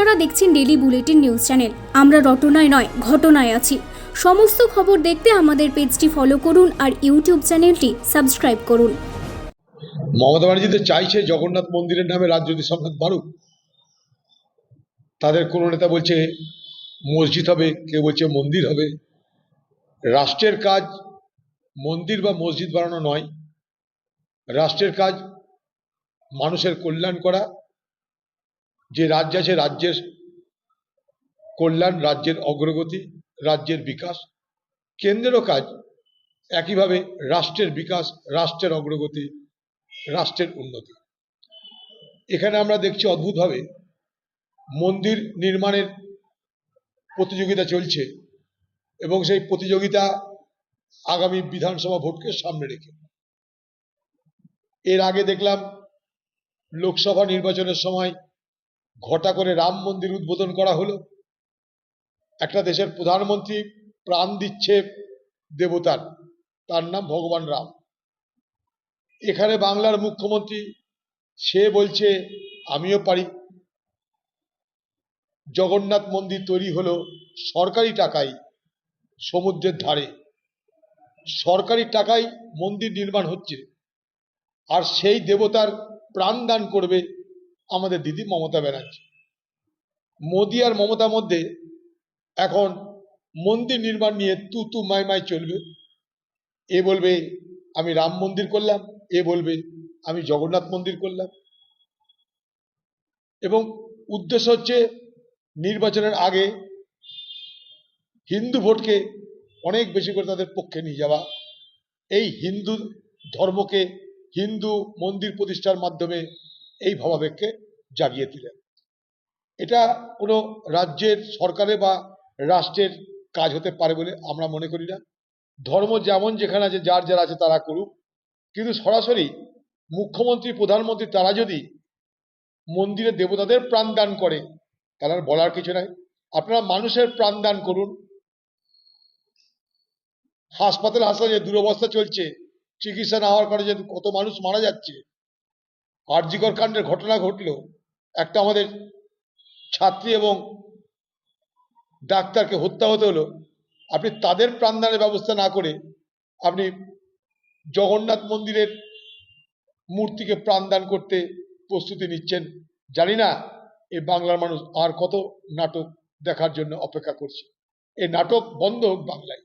আপনারা দেখছেন daily bulletin news channel আমরা রটনায় নয়, ঘটনায় আছি। সমস্ত খবর দেখতে আমাদের পেজটি ফলো করুন আর ইউটিউব চ্যানেলটি সাবস্ক্রাইব করুন। মমতা ব্যানার্জি তো চাইছে জগন্নাথ মন্দিরের নামে রাজনৈতিক সংঘাত বাড়ুক। তাদের কোনো নেতা বলছে মসজিদ হবে, কেউ বলছে মন্দির হবে। রাষ্ট্রের কাজ মন্দির বা মসজিদ বানানো নয়। রাষ্ট্রের কাজ মানুষের কল্যাণ করা। যে রাজ্য আছে রাজ্যের কল্যাণ, রাজ্যের অগ্রগতি, রাজ্যের বিকাশ। কেন্দ্রেরও কাজ একইভাবে রাষ্ট্রের বিকাশ, রাষ্ট্রের অগ্রগতি, রাষ্ট্রের উন্নতি। এখানে আমরা দেখছি অদ্ভুতভাবে মন্দির নির্মাণের প্রতিযোগিতা চলছে এবং সেই প্রতিযোগিতা আগামী বিধানসভা ভোটকে সামনে রেখে। এর আগে দেখলাম লোকসভা নির্বাচনের সময় ঘটা করে রাম মন্দির উদ্বোধন করা হলো। একটা দেশের প্রধানমন্ত্রী প্রাণ দিচ্ছে দেবতার, তার নাম ভগবান রাম। এখানে বাংলার মুখ্যমন্ত্রী, সে বলছে, আমিও পারি। জগন্নাথ মন্দির তৈরি হলো সরকারি টাকায় সমুদ্রের ধারে। সরকারি টাকায় মন্দির নির্মাণ হচ্ছে, আর সেই দেবতার প্রাণ দান করবে আমাদের দিদি মমতা ব্যানার্জি। মোদি আর মমতার মধ্যে এখন মন্দির নির্মাণ নিয়ে তু তু মাই মাই চলবে। এ বলবে, আমি রাম মন্দির করলাম, এ বলবে, আমি জগন্নাথ মন্দির করলাম। এবং উদ্দেশ্য হচ্ছে নির্বাচনের আগে হিন্দু ভোটকে অনেক বেশি করে তাদের পক্ষে নিয়ে যাওয়া। এই হিন্দু ধর্মকে হিন্দু মন্দির প্রতিষ্ঠার মাধ্যমে এই ভাবাবেগকে জাগিয়ে দিলেন। এটা কোনো রাজ্যের সরকারে বা রাষ্ট্রের কাজ হতে পারে বলে আমরা মনে করি না। ধর্ম যেমন যেখানে আছে, যার যার আছে তারা করুক। কিন্তু সরাসরি মুখ্যমন্ত্রী, প্রধানমন্ত্রী তারা যদি মন্দিরে দেবতাদের প্রাণ দান করে আর বলার কিছু নাই। আপনারা মানুষের প্রাণ দান করুন। হাসপাতাল হাসপাতালে যে দুরবস্থা চলছে, চিকিৎসা না হওয়ার কারণে কত মানুষ মারা যাচ্ছে আরজিকর কাণ্ডের ঘটনা ঘটলো। একটা আমাদের ছাত্রী এবং ডাক্তারকে হত্যা হতে হলো। আপনি তাদের প্রাণদানের ব্যবস্থা না করে আপনি জগন্নাথ মন্দিরের মূর্তিকে প্রাণদান করতে প্রস্তুতি নিচ্ছেন, জানি না এই বাংলার মানুষ আর কত নাটক দেখার জন্য অপেক্ষা করছে। এই নাটক বন্ধ হোক বাংলায়।